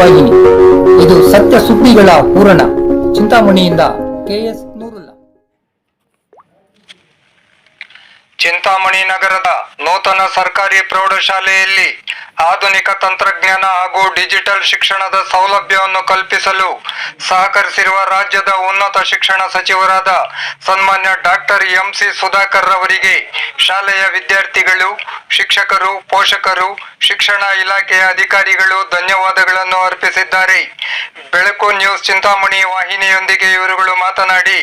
ವಾಹಿನಿ ಇದು ಸತ್ಯ ಸುದ್ದಿಗಳ ಪೂರಣ ಚಿಂತಾಮಣಿಯಿಂದ ಕೆಎಸ್ ನೂರುಲ್ಲ. ಚಿಂತಾಮಣಿ ನಗರದ ನೂತನ ಸರ್ಕಾರಿ ಪ್ರೌಢಶಾಲೆಯಲ್ಲಿ ಆಧುನಿಕ ತಂತ್ರಜ್ಞಾನ ಹಾಗೂ ಡಿಜಿಟಲ್ ಶಿಕ್ಷಣದ ಸೌಲಭ್ಯವನ್ನು ಕಲ್ಪಿಸಲು ಸಹಕರಿಸಿರುವ ರಾಜ್ಯದ ಉನ್ನತ ಶಿಕ್ಷಣ ಸಚಿವರಾದ ಸನ್ಮಾನ್ಯ ಡಾಕ್ಟರ್ ಎಂಸಿ ಸುಧಾಕರ್ ರವರಿಗೆ ಶಾಲೆಯ ವಿದ್ಯಾರ್ಥಿಗಳು, ಶಿಕ್ಷಕರು, ಪೋಷಕರು, ಶಿಕ್ಷಣ ಇಲಾಖೆಯ ಅಧಿಕಾರಿಗಳು ಧನ್ಯವಾದಗಳನ್ನು ಅರ್ಪಿಸಿದ್ದಾರೆ. ಬೆಳಕು ನ್ಯೂಸ್ ಚಿಂತಾಮಣಿ ವಾಹಿನಿಯೊಂದಿಗೆ ಇವರುಗಳು ಮಾತನಾಡಿ,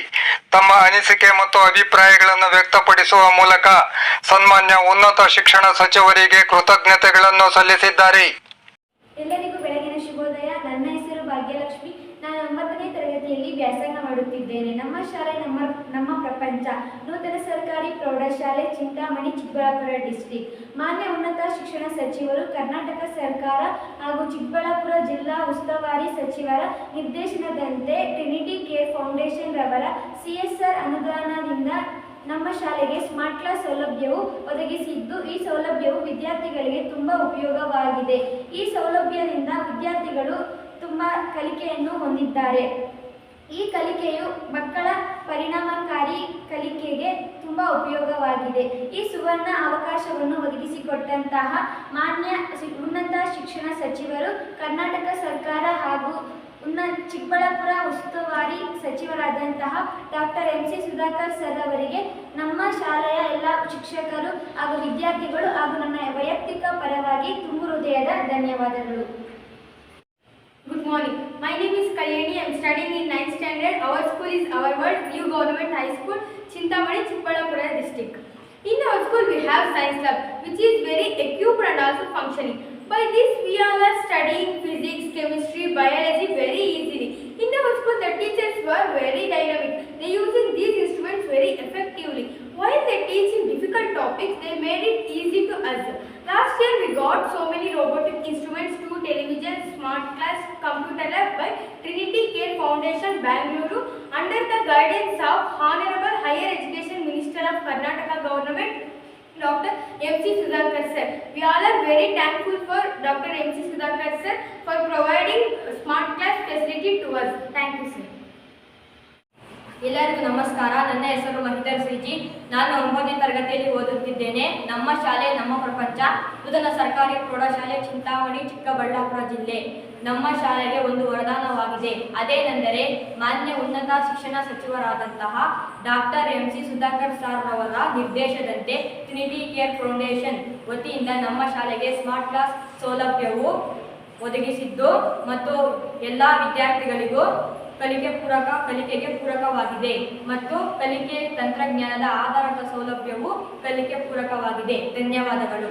ತಮ್ಮ ಅನಿಸಿಕೆ ಮತ್ತು ಅಭಿಪ್ರಾಯಗಳನ್ನು ವ್ಯಕ್ತಪಡಿಸುವ ಮೂಲಕ ಸನ್ಮಾನ್ಯ ಉನ್ನತ ಶಿಕ್ಷಣ ಸಚಿವರಿಗೆ ಕೃತಜ್ಞತೆಗಳನ್ನು ಸಲ್ಲಿಸಿದ್ದಾರೆ. ಎಲ್ಲರಿಗೂ ಬೆಳಗಿನ ಶುಭೋದಯ. ನನ್ನ ಹೆಸರು ಭಾಗ್ಯಲಕ್ಷ್ಮಿ. ನಾನು ಒಂಬತ್ತನೇ ತರಗತಿಯಲ್ಲಿ ವ್ಯಾಸಂಗ ಮಾಡುತ್ತಿದ್ದೇನೆ. ನಮ್ಮ ಶಾಲೆ ನಮ್ಮ ನಮ್ಮ ಪ್ರಪಂಚ. ನೂತನ ಸರ್ಕಾರಿ ಪ್ರೌಢಶಾಲೆ, ಚಿಂತಾಮಣಿ, ಚಿಕ್ಕಬಳ್ಳಾಪುರ ಡಿಸ್ಟ್ರಿಕ್ಟ್. ಮಾನ್ಯ ಉನ್ನತ ಶಿಕ್ಷಣ ಸಚಿವರು, ಕರ್ನಾಟಕ ಸರ್ಕಾರ ಹಾಗೂ ಚಿಕ್ಕಬಳ್ಳಾಪುರ ಜಿಲ್ಲಾ ಉಸ್ತುವಾರಿ ಸಚಿವರ ನಿರ್ದೇಶನದಂತೆ ಟ್ರಿನಿಟಿ ಕೇರ್ ಫೌಂಡೇಶನ್ ರವರ ಸಿಎಸ್ಆರ್ ಅನುದಾನದಿಂದ ನಮ್ಮ ಶಾಲೆಗೆ ಸ್ಮಾರ್ಟ್ ಕ್ಲಾಸ್ ಸೌಲಭ್ಯವು ಒದಗಿಸಿದ್ದು ಈ ಸೌಲಭ್ಯವು ವಿದ್ಯಾರ್ಥಿಗಳಿಗೆ ತುಂಬ ಉಪಯೋಗವಾಗಿದೆ. ಈ ಸೌಲಭ್ಯದಿಂದ ವಿದ್ಯಾರ್ಥಿಗಳು ತುಂಬ ಕಲಿಕೆಯನ್ನು ಹೊಂದಿದ್ದಾರೆ. ಈ ಕಲಿಕೆಯು ಮಕ್ಕಳ ಪರಿಣಾಮಕಾರಿ ಕಲಿಕೆಗೆ ತುಂಬ ಉಪಯೋಗವಾಗಿದೆ. ಈ ಸುವರ್ಣ ಅವಕಾಶವನ್ನು ಒದಗಿಸಿಕೊಟ್ಟಂತಹ ಮಾನ್ಯ ಉನ್ನತ ಶಿಕ್ಷಣ ಸಚಿವರು ಕರ್ನಾಟಕ ಸರ್ಕಾರ ಹಾಗೂ ಇನ್ನ ಚಿಕ್ಕಬಳ್ಳಾಪುರ ಉಸ್ತುವಾರಿ ಸಚಿವರಾದಂತಹ doctor M C Sudhakar sir ಅವರಿಗೆ ನಮ್ಮ ಶಾಲೆಯ ಎಲ್ಲ ಶಿಕ್ಷಕರು ಹಾಗೂ ವಿದ್ಯಾರ್ಥಿಗಳು ಹಾಗೂ ನನ್ನ ವೈಯಕ್ತಿಕ ಪರವಾಗಿ ತುಂಬ ಹೃದಯದ ಧನ್ಯವಾದಗಳು. Good morning my name is Kalyani I am studying in ninth standard our school is our word new government high school Chintamani Chikkaballapur district in our school we have science club which is very equip and also functioning By this, we all are studying physics, chemistry, biology very easily. In our school, the teachers were very dynamic. They using these instruments very effectively. While they teach in difficult topics, they made it easy to us. Last year, we got so many robotic instruments, two televisions, smart class, computer lab by Trinity Care Foundation, Bangalore, under the guidance of Honorable Higher Education Minister of Karnataka Government, Dr. M.C. Sudhakar sir. We all are very thankful for Dr. M.C. Sudhakar sir for providing smart class facility to us. Thank you, sir. ಎಲ್ಲರಿಗೂ ನಮಸ್ಕಾರ. ನನ್ನ ಹೆಸರು ಮಹಿಧರ್ CG ನಾನು ಒಂಬತ್ತನೇ ತರಗತಿಯಲ್ಲಿ ಓದುತ್ತಿದ್ದೇನೆ. ನಮ್ಮ ಶಾಲೆ, ನಮ್ಮ ಪ್ರಪಂಚ. ನೂತನ ಸರ್ಕಾರಿ ಪ್ರೌಢಶಾಲೆ ಚಿಂತಾಮಣಿ, ಚಿಕ್ಕಬಳ್ಳಾಪುರ ಜಿಲ್ಲೆ. ನಮ್ಮ ಶಾಲೆಗೆ ಒಂದು ವರದಾನವಾಗಿದೆ. ಅದೇನೆಂದರೆ, ಮಾನ್ಯ ಉನ್ನತ ಶಿಕ್ಷಣ ಸಚಿವರಾದಂತಹ doctor M C Sudhakar sir ಅವರ ನಿರ್ದೇಶದಂತೆ ಟ್ರಿನಿಟಿ ಕೇರ್ ಫೌಂಡೇಶನ್ ವತಿಯಿಂದ ನಮ್ಮ ಶಾಲೆಗೆ ಸ್ಮಾರ್ಟ್ ಕ್ಲಾಸ್ ಸೌಲಭ್ಯವು ಒದಗಿಸಿದ್ದು ಮತ್ತು ಎಲ್ಲ ವಿದ್ಯಾರ್ಥಿಗಳಿಗೂ ಕಲಿಕೆ ಪೂರಕ, ಕಲಿಕೆಗೆ ಪೂರಕವಾಗಿದೆ. ಮತ್ತು ಕಲಿಕೆ ತಂತ್ರಜ್ಞಾನದ ಆಧಾರದ ಸೌಲಭ್ಯವು ಕಲಿಕೆ ಪೂರಕವಾಗಿದೆ. ಧನ್ಯವಾದಗಳು.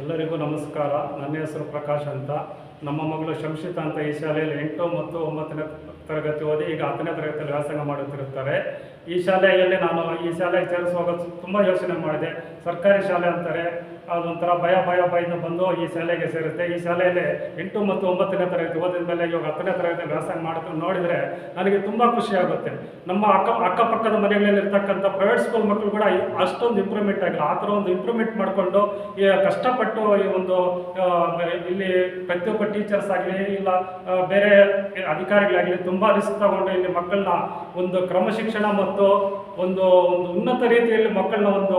ಎಲ್ಲರಿಗೂ ನಮಸ್ಕಾರ. ನನ್ನ ಹೆಸರು ಪ್ರಕಾಶ್ ಅಂತ. ನಮ್ಮ ಮಗಳು ಶಂಶಿತ ಅಂತ ಈ ಶಾಲೆಯಲ್ಲಿ ಎಂಟು ಮತ್ತು ಒಂಬತ್ತನೇ ತರಗತಿ ಓದಿ ಈಗ ಹತ್ತನೇ ತರಗತಿಯಲ್ಲಿ ವ್ಯಾಸಂಗ ಮಾಡುತ್ತಿರುತ್ತಾರೆ. ಈ ಶಾಲೆಯಲ್ಲಿ ನಾನು ಈ ಶಾಲೆಗೆ ಸೇರಿಸುವಾಗ ತುಂಬ ಯೋಚನೆ ಮಾಡಿದೆ. ಸರ್ಕಾರಿ ಶಾಲೆ ಅಂತಾರೆ. ಅದೊಂಥರ ಭಯ ಭಯ, ಭಯದಿಂದ ಬಂದು ಈ ಶಾಲೆಗೆ ಸೇರುತ್ತೆ ಈ ಶಾಲೆಯಲ್ಲಿ ಎಂಟು ಮತ್ತು ಒಂಬತ್ತನೇ ತರಗತಿ ಓದಿದ ಮೇಲೆ ಇವಾಗ ಹತ್ತನೇ ತರಗತಿ ವ್ಯಾಸಂಗ ಮಾಡೋದು ನೋಡಿದರೆ ನನಗೆ ತುಂಬ ಖುಷಿ ಆಗುತ್ತೆ. ನಮ್ಮ ಅಕ್ಕ, ಅಕ್ಕಪಕ್ಕದ ಮನೆಗಳಲ್ಲಿ ಇರ್ತಕ್ಕಂಥ ಪ್ರೈವೇಟ್ ಸ್ಕೂಲ್ ಮಕ್ಕಳು ಕೂಡ ಅಷ್ಟೊಂದು ಇಂಪ್ರೂವ್ಮೆಂಟ್ ಆಗಿಲ್ಲ ಆ ಥರ ಒಂದು ಇಂಪ್ರೂವ್ಮೆಂಟ್ ಮಾಡಿಕೊಂಡು ಕಷ್ಟಪಟ್ಟು ಈ ಒಂದು ಇಲ್ಲಿ ಪ್ರತಿಯೊಬ್ಬ ಟೀಚರ್ಸ್ ಆಗಲಿ ಇಲ್ಲ ಬೇರೆ ಅಧಿಕಾರಿಗಳಾಗಲಿ ತುಂಬ ರಿಸ್ಕ್ ತಗೊಂಡು ಇಲ್ಲಿ ಮಕ್ಕಳನ್ನ ಒಂದು ಕ್ರಮಶಿಕ್ಷಣ ಮತ್ತು ಒಂದು ಒಂದು ಉನ್ನತ ರೀತಿಯಲ್ಲಿ ಮಕ್ಕಳನ್ನ ಒಂದು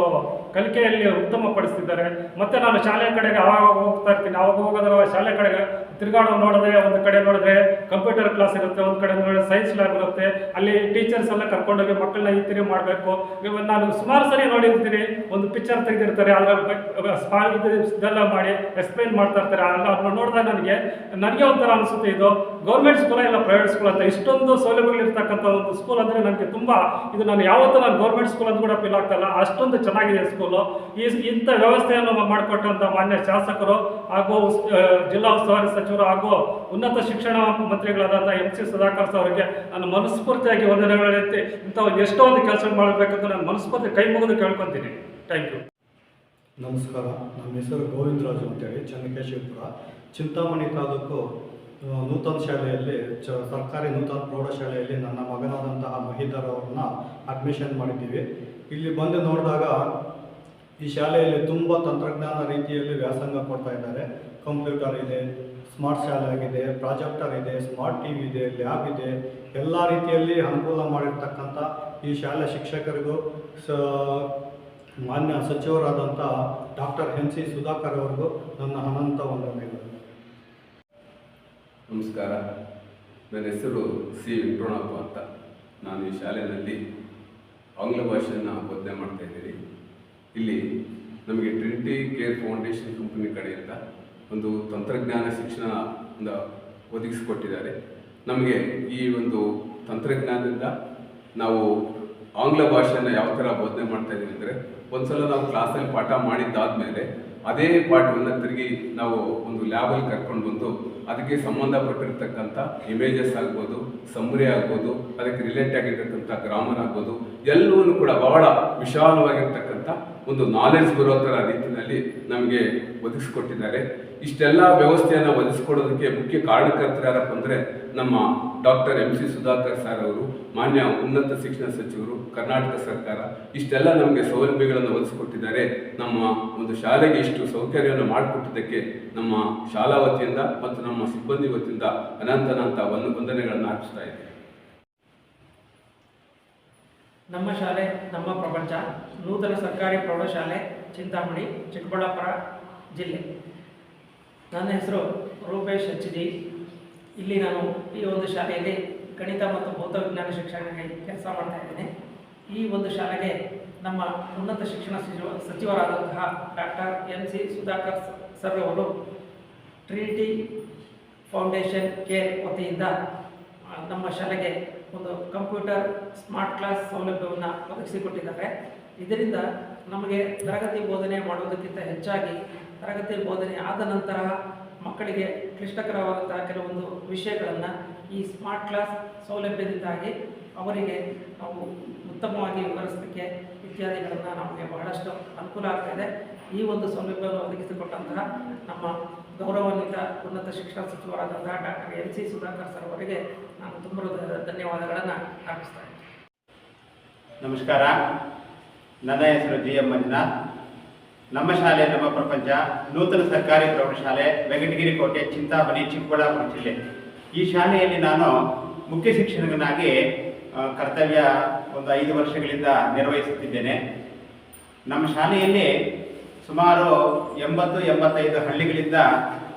ಕಲಿಕೆಯಲ್ಲಿ ಉತ್ತಮಪಡಿಸ್ತಿದ್ದಾರೆ. ಮತ್ತೆ ನಾನು ಶಾಲೆ ಕಡೆಗೆ ಆವಾಗ ಹೋಗ್ತಾ ಇರ್ತೀನಿ. ಅವಾಗ ಹೋಗೋದಾಗ ಶಾಲೆ ಕಡೆಗೆ ತಿರುಗಾಡೋ ನೋಡಿದ್ರೆ ಒಂದು ಕಡೆ ನೋಡಿದ್ರೆ ಕಂಪ್ಯೂಟರ್ ಕ್ಲಾಸ್ ಇರುತ್ತೆ, ಒಂದು ಕಡೆ ನೋಡಿದ್ರೆ ಸೈನ್ಸ್ ಲ್ಯಾಬ್ ಇರುತ್ತೆ. ಅಲ್ಲಿ ಟೀಚರ್ಸ್ ಎಲ್ಲ ಕರ್ಕೊಂಡೋಗಿ ಮಕ್ಕಳನ್ನ ಈ ತಿರಿ ಮಾಡಬೇಕು. ಇವಾಗ ನಾನು ಸುಮಾರು ಸರಿ ನೋಡಿರ್ತೀನಿ, ಒಂದು ಪಿಕ್ಚರ್ ತೆಗೆದಿರ್ತಾರೆ, ಅದರ ಇದೆಲ್ಲ ಮಾಡಿ ಎಕ್ಸ್ಪ್ಲೈನ್ ಮಾಡ್ತಾ ಇರ್ತಾರೆ. ಅದನ್ನ ನೋಡಿದಾಗ ನನಗೆ ನನಗೆ ಒಂಥರ ಅನಿಸುತ್ತೆ ಇದು. ಗೌರ್ಮೆಂಟ್ ಸ್ಕೂಲ ಇಲ್ಲ ಪ್ರೈವೇಟ್ ಸ್ಕೂಲ್ ಅಂತ. ಇಷ್ಟೊಂದು ಸೌಲಭ್ಯಗಳು ಇರ್ತಕ್ಕಂಥ ಒಂದು ಸ್ಕೂಲ್ ಅಂದರೆ ನನಗೆ ತುಂಬ, ಇದು ನಾನು ಯಾವತ್ತೂ ನಾನು ಗೌರ್ಮೆಂಟ್ ಸ್ಕೂಲ್ ಅಂತ ಕೂಡ ಫೀಲ್ ಆಗ್ತಲ್ಲ ಅಷ್ಟೊಂದು ಚೆನ್ನಾಗಿದೆ ಸ್ಕೂಲು ಈ, ಇಂಥ ವ್ಯವಸ್ಥೆಯನ್ನು ಮಾಡಿಕೊಟ್ಟಂಥ ಮಾನ್ಯ ಶಾಸಕರು ಹಾಗೂ ಜಿಲ್ಲಾ ಉಸ್ತುವಾರಿ ಸಚಿವರು ಹಾಗೂ ಉನ್ನತ ಶಿಕ್ಷಣ ಮಂತ್ರಿಗಳಾದಂಥ ಎಂ ಸಿ ಸುಧಾಕರ್ ಅವರಿಗೆ ನಾನು ಮನಸ್ಫೂರ್ತಿಯಾಗಿ ವಂದನೆಗಳೈತಿ ಇಂಥ ಎಷ್ಟೋ ಒಂದು ಕೆಲಸ ಮಾಡಬೇಕಂತ ನಾನು ಮನಸ್ಫೂರ್ತಿ ಕೈ ಮುಗಿದು ಕೇಳ್ಕೊತೀನಿ. ಥ್ಯಾಂಕ್ ಯು ನಮಸ್ಕಾರ, ನಮ್ಮ ಹೆಸರು ಗೋವಿಂದರಾಜು ಅಂತೇಳಿ, ಚನ್ನಕೇಶವಪುರ, ಚಿಂತಾಮಣಿ ತಾಲೂಕು ನೂತನ ಶಾಲೆಯಲ್ಲಿ, ಚ, ಸರ್ಕಾರಿ ನೂತನ ಪ್ರೌಢಶಾಲೆಯಲ್ಲಿ ನನ್ನ ಮಗನಾದಂತಹ ಮಹಿದರ್ ಅವ್ರನ್ನ ಅಡ್ಮಿಷನ್ ಮಾಡಿದ್ದೀವಿ. ಇಲ್ಲಿ ಬಂದು ನೋಡಿದಾಗ ಈ ಶಾಲೆಯಲ್ಲಿ ತುಂಬ ತಂತ್ರಜ್ಞಾನ ರೀತಿಯಲ್ಲಿ ವ್ಯಾಸಂಗ ಕೊಡ್ತಾ ಇದ್ದಾರೆ. ಕಂಪ್ಯೂಟರ್ ಇದೆ ಸ್ಮಾರ್ಟ್ ಶಾಲೆ ಆಗಿದೆ ಪ್ರಾಜೆಕ್ಟರ್ ಇದೆ ಸ್ಮಾರ್ಟ್ ಟಿ ವಿ ಇದೆ ಲ್ಯಾಬ್ ಇದೆ, ಎಲ್ಲ ರೀತಿಯಲ್ಲಿ ಅನುಕೂಲ ಮಾಡಿರ್ತಕ್ಕಂಥ ಈ ಶಾಲೆ ಶಿಕ್ಷಕರಿಗೂ ಸ, ಮಾನ್ಯ ಸಚಿವರಾದಂಥ ಡಾಕ್ಟರ್ ಎನ್ ಸಿ ಸುಧಾಕರ್ ಅವರಿಗೂ ನನ್ನ ಅನಂತ ವಂದನೆಗಳು. ನಮಸ್ಕಾರ. ನನ್ನ ಹೆಸರು ಸಿ ವಿಪ್ರಣಪ್ಪ ಅಂತ. ನಾನು ಈ ಶಾಲೆಯಲ್ಲಿ ಆಂಗ್ಲ ಭಾಷೆಯನ್ನು ಬೋಧನೆ ಮಾಡ್ತಾ ಇಲ್ಲಿ ನಮಗೆ ಟ್ರಿನಿಟಿ ಕೇರ್ ಫೌಂಡೇಶನ್ ಕಂಪನಿ ಕಡೆಯಿಂದ ಒಂದು ತಂತ್ರಜ್ಞಾನ ಶಿಕ್ಷಣ ಒಂದು ಒದಗಿಸಿಕೊಟ್ಟಿದ್ದಾರೆ. ನಮಗೆ ಈ ಒಂದು ತಂತ್ರಜ್ಞಾನದಿಂದ ನಾವು ಆಂಗ್ಲ ಭಾಷೆಯನ್ನು ಯಾವ ಥರ ಬೋಧನೆ ಮಾಡ್ತಾ ಇದ್ದೀವಿ ಅಂದರೆ, ಒಂದ್ಸಲ ನಾವು ಕ್ಲಾಸಲ್ಲಿ ಪಾಠ ಮಾಡಿದ್ದಾದ್ಮೇಲೆ ಅದೇ ಪಾಠವನ್ನು ತಿರುಗಿ ನಾವು ಒಂದು ಲ್ಯಾಬಲ್ಲಿ ಕರ್ಕೊಂಡು ಬಂದು ಅದಕ್ಕೆ ಸಂಬಂಧಪಟ್ಟಿರ್ತಕ್ಕಂಥ ಇಮೇಜಸ್ ಆಗ್ಬೋದು, ಸಮ್ರಿ ಆಗ್ಬೋದು, ಅದಕ್ಕೆ ರಿಲೇಟ್ ಆಗಿರ್ತಕ್ಕಂಥ ಗ್ರಾಮರ್ ಆಗ್ಬೋದು ಎಲ್ಲವೂ ಕೂಡ ಬಹಳ ವಿಶಾಲವಾಗಿರ್ತಕ್ಕಂಥ ಒಂದು ನಾಲೆಡ್ಜ್ ಬರೋ ಥರ ರೀತಿಯಲ್ಲಿ ನಮಗೆ ಒದಗಿಸ್ಕೊಟ್ಟಿದ್ದಾರೆ. ಇಷ್ಟೆಲ್ಲ ವ್ಯವಸ್ಥೆಯನ್ನು ಒದಗಿಸ್ಕೊಡೋದಕ್ಕೆ ಮುಖ್ಯ ಕಾರಣಕರ್ತರು ಯಾರಪ್ಪ ಅಂದರೆ ನಮ್ಮ doctor M C Sudhakar sir ಅವರು, ಮಾನ್ಯ ಉನ್ನತ ಶಿಕ್ಷಣ ಸಚಿವರು, ಕರ್ನಾಟಕ ಸರ್ಕಾರ, ಇಷ್ಟೆಲ್ಲ ನಮಗೆ ಸೌಲಭ್ಯಗಳನ್ನು ಒದಗಿಸ್ಕೊಟ್ಟಿದ್ದಾರೆ. ನಮ್ಮ ಒಂದು ಶಾಲೆಗೆ ಇಷ್ಟು ಸೌಕರ್ಯವನ್ನು ಮಾಡಿಕೊಟ್ಟಿದ್ದಕ್ಕೆ ನಮ್ಮ ಶಾಲಾ ವತಿಯಿಂದ ಮತ್ತು ನಮ್ಮ ಸಿಬ್ಬಂದಿ ವತಿಯಿಂದ ಅನಂತನಂತ ಒಂದು ವಂದನೆಗಳನ್ನು ಅರ್ಪಿಸ್ತಾ ಇದ್ದೇನೆ. ನಮ್ಮ ಶಾಲೆ, ನಮ್ಮ ಪ್ರಪಂಚ, ನೂತನ ಸರ್ಕಾರಿ ಪ್ರೌಢಶಾಲೆ, ಚಿಂತಾಮಣಿ, ಚಿಕ್ಕಬಳ್ಳಾಪುರ ಜಿಲ್ಲೆ. ನನ್ನ ಹೆಸರು ರೂಪೇಶ್ ಎಚ್ ಡಿ ಇಲ್ಲಿ ನಾನು ಈ ಒಂದು ಶಾಲೆಯಲ್ಲಿ ಗಣಿತ ಮತ್ತು ಭೌತ ವಿಜ್ಞಾನ ಶಿಕ್ಷಣಕ್ಕೆ ಕೆಲಸ ಮಾಡ್ತಾ ಇದ್ದೇನೆ. ಈ ಒಂದು ಶಾಲೆಗೆ ನಮ್ಮ ಉನ್ನತ ಶಿಕ್ಷಣ ಸಚಿವ, ಸಚಿವರಾದಂತಹ doctor M C Sudhakar sir ಅವರು ಟ್ರಿನಿಟಿ ಫೌಂಡೇಶನ್ ಕೇರ್ ವತಿಯಿಂದ ನಮ್ಮ ಶಾಲೆಗೆ ಒಂದು ಕಂಪ್ಯೂಟರ್ ಸ್ಮಾರ್ಟ್ ಕ್ಲಾಸ್ ಸೌಲಭ್ಯವನ್ನು ಒದಗಿಸಿಕೊಟ್ಟಿದ್ದಾರೆ. ಇದರಿಂದ ನಮಗೆ ತರಗತಿ ಬೋಧನೆ ಮಾಡುವುದಕ್ಕಿಂತ ಹೆಚ್ಚಾಗಿ ತರಗತಿ ಬೋಧನೆ ಆದ ನಂತರ ಮಕ್ಕಳಿಗೆ ಕ್ಲಿಷ್ಟಕರವಾದಂತಹ ಕೆಲವೊಂದು ವಿಷಯಗಳನ್ನು ಈ ಸ್ಮಾರ್ಟ್ ಕ್ಲಾಸ್ ಸೌಲಭ್ಯದಿಂದಾಗಿ ಅವರಿಗೆ ನಾವು ಉತ್ತಮವಾಗಿ ವಿವರಿಸಲಿಕ್ಕೆ ಇತ್ಯಾದಿಗಳನ್ನು ನಮಗೆ ಬಹಳಷ್ಟು ಅನುಕೂಲ ಆಗ್ತಾಯಿದೆ ಈ ಒಂದು ಸೌಲಭ್ಯವನ್ನು ಒದಗಿಸಿಕೊಟ್ಟಂತಹ ನಮ್ಮ ಗೌರವಾನ್ವಿತ ಉನ್ನತ ಶಿಕ್ಷಣ ಸಚಿವರಾದಂತಹ doctor N C Sudhakar sir ಅವರಿಗೆ ನಾನು ತುಂಬ ಧನ್ಯವಾದಗಳನ್ನು ಅರ್ಪಿಸ್ತಾ ಇದ್ದೇನೆ. ನಮಸ್ಕಾರ. ನನ್ನ ಹೆಸರು ಜಿ ಎಂ ಮಂಜುನಾಥ್. ನಮ್ಮ ಶಾಲೆ, ನಮ್ಮ ಪ್ರಪಂಚ ನೂತನ ಸರ್ಕಾರಿ ಪ್ರೌಢಶಾಲೆ ವೆಂಕಟಗಿರಿ ಕೋಟೆ, ಚಿಂತಾಮಣಿ, ಚಿಕ್ಕಬಳ್ಳಾಪುರ ಜಿಲ್ಲೆ. ಈ ಶಾಲೆಯಲ್ಲಿ ನಾನು ಮುಖ್ಯ ಶಿಕ್ಷಕನಾಗಿ ಕರ್ತವ್ಯ ಒಂದು ಐದು ವರ್ಷಗಳಿಂದ ನಿರ್ವಹಿಸುತ್ತಿದ್ದೇನೆ. ನಮ್ಮ ಶಾಲೆಯಲ್ಲಿ ಸುಮಾರು ಎಂಬತ್ತು, ಎಂಬತ್ತೈದು ಹಳ್ಳಿಗಳಿಂದ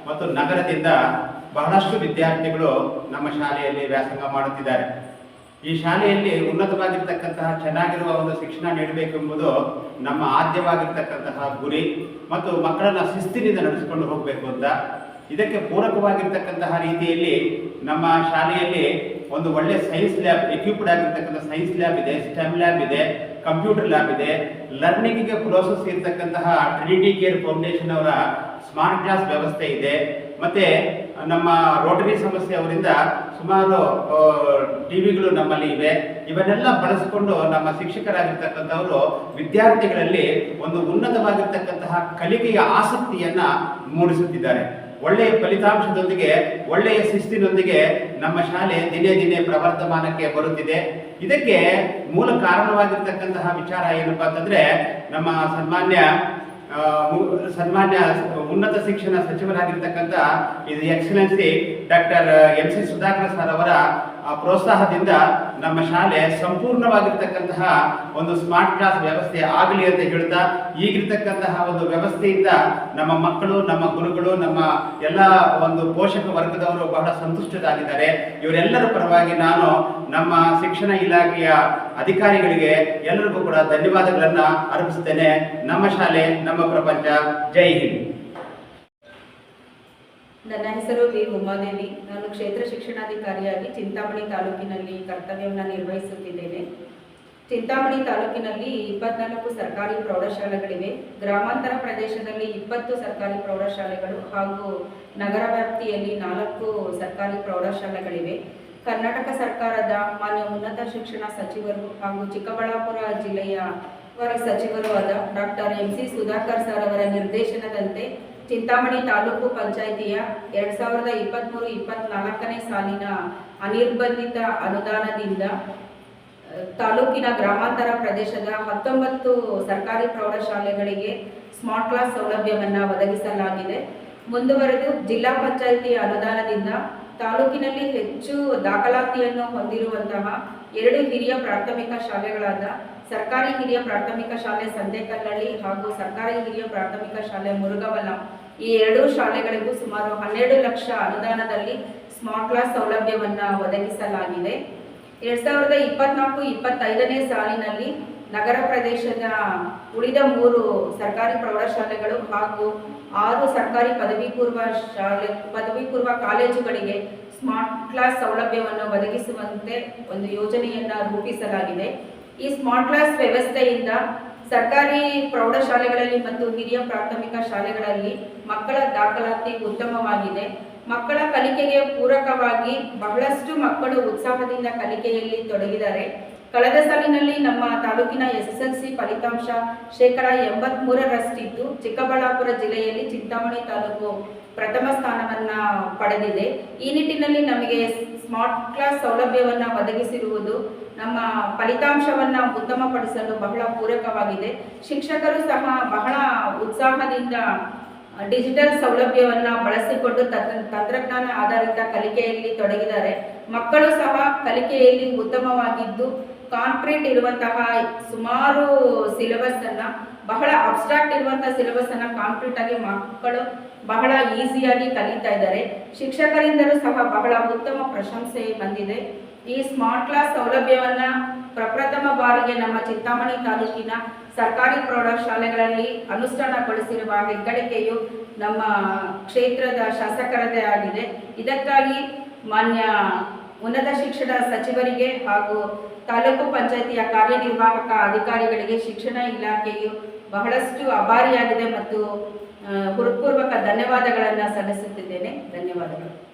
ಮತ್ತು ನಗರದಿಂದ ಬಹಳಷ್ಟು ವಿದ್ಯಾರ್ಥಿಗಳು ನಮ್ಮ ಶಾಲೆಯಲ್ಲಿ ವ್ಯಾಸಂಗ ಮಾಡುತ್ತಿದ್ದಾರೆ. ಈ ಶಾಲೆಯಲ್ಲಿ ಉನ್ನತವಾಗಿರ್ತಕ್ಕಂತಹ ಚೆನ್ನಾಗಿರುವ ಒಂದು ಶಿಕ್ಷಣ ನೀಡಬೇಕೆಂಬುದು ನಮ್ಮ ಆದ್ಯವಾಗಿರ್ತಕ್ಕಂತಹ ಗುರಿ ಮತ್ತು ಮಕ್ಕಳನ್ನ ಶಿಸ್ತಿನಿಂದ ನಡೆಸಿಕೊಂಡು ಹೋಗಬೇಕು ಅಂತ. ಇದಕ್ಕೆ ಪೂರಕವಾಗಿರ್ತಕ್ಕಂತಹ ರೀತಿಯಲ್ಲಿ ನಮ್ಮ ಶಾಲೆಯಲ್ಲಿ ಒಂದು ಒಳ್ಳೆ ಸೈನ್ಸ್ ಲ್ಯಾಬ್ ಎಕ್ವಿಪ್ಡ್ ಆಗಿರ್ತಕ್ಕಂಥ ಸೈನ್ಸ್ ಲ್ಯಾಬ್ ಇದೆ ಸ್ಟೆಮ್ ಲ್ಯಾಬ್ ಇದೆ. ಕಂಪ್ಯೂಟರ್ ಲ್ಯಾಬ್ ಇದೆ. ಲರ್ನಿಂಗಿಗೆ ಪ್ರೋಸೆಸ್ ಇರತಕ್ಕಂತಹ ಟ್ರಿನಿಟಿ ಕೇರ್ ಫೌಂಡೇಶನ್ ಅವರ ಸ್ಮಾರ್ಟ್ ಕ್ಲಾಸ್ ವ್ಯವಸ್ಥೆ ಇದೆ. ಮತ್ತೆ ನಮ್ಮ ರೋಟರಿ ಸಮಸ್ಯೆ ಅವರಿಂದ ಸುಮಾರು ಟಿವಿಗಳು ನಮ್ಮಲ್ಲಿ ಇವೆ. ಇವನ್ನೆಲ್ಲ ಬಳಸಿಕೊಂಡು ನಮ್ಮ ಶಿಕ್ಷಕರಾಗಿರ್ತಕ್ಕಂಥವರು ವಿದ್ಯಾರ್ಥಿಗಳಲ್ಲಿ ಒಂದು ಉನ್ನತವಾಗಿರ್ತಕ್ಕಂತಹ ಕಲಿಕೆಯ ಆಸಕ್ತಿಯನ್ನ ಮೂಡಿಸುತ್ತಿದ್ದಾರೆ. ಒಳ್ಳೆಯ ಫಲಿತಾಂಶದೊಂದಿಗೆ, ಒಳ್ಳೆಯ ಶಿಸ್ತಿನೊಂದಿಗೆ ನಮ್ಮ ಶಾಲೆ ದಿನೇ ದಿನೇ ಪ್ರವರ್ತಮಾನಕ್ಕೆ ಬರುತ್ತಿದೆ. ಇದಕ್ಕೆ ಮೂಲ ಕಾರಣವಾಗಿರ್ತಕ್ಕಂತಹ ವಿಚಾರ ಏನಪ್ಪಾ ಅಂತಂದ್ರೆ ನಮ್ಮ ಸನ್ಮಾನ್ಯ ಸನ್ಮಾನ್ಯ ಉನ್ನತ ಶಿಕ್ಷಣ ಸಚಿವರಾಗಿರ್ತಕ್ಕಂಥ ಇದು excellency doctor, M C Sudhakar sir ಅವರ ಪ್ರೋತ್ಸಾಹದಿಂದ ನಮ್ಮ ಶಾಲೆ ಸಂಪೂರ್ಣವಾಗಿರ್ತಕ್ಕಂತಹ ಒಂದು ಸ್ಮಾರ್ಟ್ ಕ್ಲಾಸ್ ವ್ಯವಸ್ಥೆ ಆಗಲಿ ಅಂತ ಹೇಳ್ತಾ, ಈಗಿರ್ತಕ್ಕಂತಹ ಒಂದು ವ್ಯವಸ್ಥೆಯಿಂದ ನಮ್ಮ ಮಕ್ಕಳು, ನಮ್ಮ ಗುರುಗಳು, ನಮ್ಮ ಎಲ್ಲ ಒಂದು ಪೋಷಕ ವರ್ಗದವರು ಬಹಳ ಸಂತುಷ್ಟರಾಗಿದ್ದಾರೆ. ಇವರೆಲ್ಲರ ಪರವಾಗಿ ನಾನು ನಮ್ಮ ಶಿಕ್ಷಣ ಇಲಾಖೆಯ ಅಧಿಕಾರಿಗಳಿಗೆ ಎಲ್ಲರಿಗೂ ಕೂಡ ಧನ್ಯವಾದಗಳನ್ನು ಅರ್ಪಿಸ್ತೇನೆ. ನಮ್ಮ ಶಾಲೆ, ನಮ್ಮ ಪ್ರಪಂಚ. ಜೈ ಹಿಂದ್. ನನ್ನ ಹೆಸರು ವಿ. ಉಮಾದೇವಿ ನಾನು ಕ್ಷೇತ್ರ ಶಿಕ್ಷಣಾಧಿಕಾರಿಯಾಗಿ ಚಿಂತಾಮಣಿ ತಾಲೂಕಿನಲ್ಲಿ ಕರ್ತವ್ಯವನ್ನು ನಿರ್ವಹಿಸುತ್ತಿದ್ದೇನೆ. ಚಿಂತಾಮಣಿ ತಾಲೂಕಿನಲ್ಲಿ ಇಪ್ಪತ್ನಾಲ್ಕು ಸರ್ಕಾರಿ ಪ್ರೌಢಶಾಲೆಗಳಿವೆ. ಗ್ರಾಮಾಂತರ ಪ್ರದೇಶದಲ್ಲಿ ಇಪ್ಪತ್ತು ಸರ್ಕಾರಿ ಪ್ರೌಢಶಾಲೆಗಳು ಹಾಗೂ ನಗರ ವ್ಯಾಪ್ತಿಯಲ್ಲಿ ನಾಲ್ಕು ಸರ್ಕಾರಿ ಪ್ರೌಢಶಾಲೆಗಳಿವೆ. ಕರ್ನಾಟಕ ಸರ್ಕಾರದ ಮಾನ್ಯ ಉನ್ನತ ಶಿಕ್ಷಣ ಸಚಿವರು ಹಾಗೂ ಚಿಕ್ಕಬಳ್ಳಾಪುರ ಜಿಲ್ಲೆಯ ವರ ಸಚಿವರು ಆದ doctor M C Sudhakar sir ಅವರ ನಿರ್ದೇಶನದಂತೆ ಚಿಂತಾಮಣಿ ತಾಲೂಕು ಪಂಚಾಯಿತಿಯ ಎರಡ್ ಸಾವಿರದ ಇಪ್ಪತ್ತ್ಮೂರು ಇಪ್ಪತ್ನಾಲ್ಕನೇ ಸಾಲಿನ ಅನಿರ್ಬಂಧಿತ ಅನುದಾನದಿಂದ ತಾಲೂಕಿನ ಗ್ರಾಮಾಂತರ ಪ್ರದೇಶದ ಹತ್ತೊಂಬತ್ತು ಸರ್ಕಾರಿ ಪ್ರೌಢಶಾಲೆಗಳಿಗೆ ಸ್ಮಾರ್ಟ್ ಕ್ಲಾಸ್ ಸೌಲಭ್ಯವನ್ನು ಒದಗಿಸಲಾಗಿದೆ. ಮುಂದುವರೆದು ಜಿಲ್ಲಾ ಪಂಚಾಯಿತಿ ಅನುದಾನದಿಂದ ತಾಲೂಕಿನಲ್ಲಿ ಹೆಚ್ಚು ದಾಖಲಾತಿಯನ್ನು ಹೊಂದಿರುವಂತಹ ಎರಡು ಹಿರಿಯ ಪ್ರಾಥಮಿಕ ಶಾಲೆಗಳಾದ ಸರ್ಕಾರಿ ಹಿರಿಯ ಪ್ರಾಥಮಿಕ ಶಾಲೆ ಸಂದೇಕಲ್ಲಳ್ಳಿ ಹಾಗೂ ಸರ್ಕಾರಿ ಹಿರಿಯ ಪ್ರಾಥಮಿಕ ಶಾಲೆ ಮುರುಗವಲ ಈ ಎರಡೂ ಶಾಲೆಗಳಿಗೂ ಸುಮಾರು ಹನ್ನೆರಡು ಲಕ್ಷ ಅನುದಾನದಲ್ಲಿ ಸ್ಮಾರ್ಟ್ ಕ್ಲಾಸ್ ಸೌಲಭ್ಯವನ್ನು ಒದಗಿಸಲಾಗಿದೆ. ಎರಡ್ ಸಾವಿರದ ಇಪ್ಪತ್ನಾಲ್ಕು, ಇಪ್ಪತ್ತೈದನೇ ಸಾಲಿನಲ್ಲಿ ನಗರ ಪ್ರದೇಶದ ಉಳಿದ ಮೂರು ಸರ್ಕಾರಿ ಪ್ರೌಢಶಾಲೆಗಳು ಹಾಗೂ ಆರು ಸರ್ಕಾರಿ ಪದವಿ ಪೂರ್ವ ಶಾಲೆ ಪದವಿ ಪೂರ್ವ ಕಾಲೇಜುಗಳಿಗೆ ಸ್ಮಾರ್ಟ್ ಕ್ಲಾಸ್ ಸೌಲಭ್ಯವನ್ನು ಒದಗಿಸುವಂತೆ ಒಂದು ಯೋಜನೆಯನ್ನ ರೂಪಿಸಲಾಗಿದೆ. ಈ ಸ್ಮಾರ್ಟ್ ಕ್ಲಾಸ್ ವ್ಯವಸ್ಥೆಯಿಂದ ಸರ್ಕಾರಿ ಪ್ರೌಢಶಾಲೆಗಳಲ್ಲಿ ಮತ್ತು ಹಿರಿಯ ಪ್ರಾಥಮಿಕ ಶಾಲೆಗಳಲ್ಲಿ ಮಕ್ಕಳ ದಾಖಲಾತಿ ಉತ್ತಮವಾಗಿದೆ. ಮಕ್ಕಳ ಕಲಿಕೆಗೆ ಪೂರಕವಾಗಿ ಬಹಳಷ್ಟು ಮಕ್ಕಳು ಉತ್ಸಾಹದಿಂದ ಕಲಿಕೆಯಲ್ಲಿ ತೊಡಗಿದ್ದಾರೆ. ಕಳೆದ ಸಾಲಿನಲ್ಲಿ ನಮ್ಮ ತಾಲೂಕಿನ ಎಸ್ ಎಸ್ ಎಲ್ ಸಿ ಫಲಿತಾಂಶ ಶೇಕಡ ಎಂಬತ್ಮೂರರಷ್ಟಿದ್ದು ಚಿಕ್ಕಬಳ್ಳಾಪುರ ಜಿಲ್ಲೆಯಲ್ಲಿ ಚಿಂತಾಮಣಿ ತಾಲೂಕು ಪ್ರಥಮ ಸ್ಥಾನವನ್ನು ಪಡೆದಿದೆ. ಈ ನಿಟ್ಟಿನಲ್ಲಿ ನಮಗೆ ಸ್ಮಾರ್ಟ್ ಕ್ಲಾಸ್ ಸೌಲಭ್ಯವನ್ನು ಒದಗಿಸಿರುವುದು ನಮ್ಮ ಫಲಿತಾಂಶವನ್ನು ಉತ್ತಮಪಡಿಸಲು ಬಹಳ ಪೂರಕವಾಗಿದೆ. ಶಿಕ್ಷಕರು ಸಹ ಬಹಳ ಉತ್ಸಾಹದಿಂದ ಡಿಜಿಟಲ್ ಸೌಲಭ್ಯವನ್ನ ಬಳಸಿಕೊಂಡು ತಂತ್ರ- ತಂತ್ರಜ್ಞಾನ ಆಧಾರಿತ ಕಲಿಕೆಯಲ್ಲಿ ತೊಡಗಿದ್ದಾರೆ. ಮಕ್ಕಳು ಸಹ ಕಲಿಕೆಯಲ್ಲಿ ಉತ್ತಮವಾಗಿದ್ದು, ಕಾಂಕ್ರೀಟ್ ಇರುವಂತಹ ಸುಮಾರು ಸಿಲೆಬಸ್ ಅನ್ನ ಬಹಳ ಅಬ್ಸ್ಟ್ರಾಕ್ಟ್ ಇರುವಂಥ ಸಿಲೆಬಸ್ಸನ್ನು ಕಾನ್ಕ್ರೀಟ್ ಆಗಿ ಮಕ್ಕಳು ಬಹಳ ಈಸಿಯಾಗಿ ಕಲಿತಾ ಇದ್ದಾರೆ. ಶಿಕ್ಷಕರಿಂದಲೂ ಸಹ ಬಹಳ ಉತ್ತಮ ಪ್ರಶಂಸೆ ಬಂದಿದೆ. ಈ ಸ್ಮಾರ್ಟ್ ಕ್ಲಾಸ್ ಸೌಲಭ್ಯವನ್ನ ಪ್ರಪ್ರಥಮ ಬಾರಿಗೆ ನಮ್ಮ ಚಿಂತಾಮಣಿ ತಾಲೂಕಿನ ಸರ್ಕಾರಿ ಪ್ರೌಢಶಾಲೆಗಳಲ್ಲಿ ಅನುಷ್ಠಾನಗೊಳಿಸಿರುವ ಹೆಗ್ಗಳಿಕೆಯು ನಮ್ಮ ಕ್ಷೇತ್ರದ ಶಾಸಕರದೇ ಆಗಿದೆ. ಇದಕ್ಕಾಗಿ ಮಾನ್ಯ ಉನ್ನತ ಶಿಕ್ಷಣ ಸಚಿವರಿಗೆ ಹಾಗೂ ತಾಲೂಕು ಪಂಚಾಯತಿಯ ಕಾರ್ಯನಿರ್ವಾಹಕ ಅಧಿಕಾರಿಗಳಿಗೆ ಶಿಕ್ಷಣ ಇಲಾಖೆಯು ಬಹಳಷ್ಟು ಅಭಾರಿಯಾಗಿದೆ ಮತ್ತು ಹೃತ್ಪೂರ್ವಕ ಧನ್ಯವಾದಗಳನ್ನು ಸಲ್ಲಿಸುತ್ತಿದ್ದೇನೆ. ಧನ್ಯವಾದಗಳು.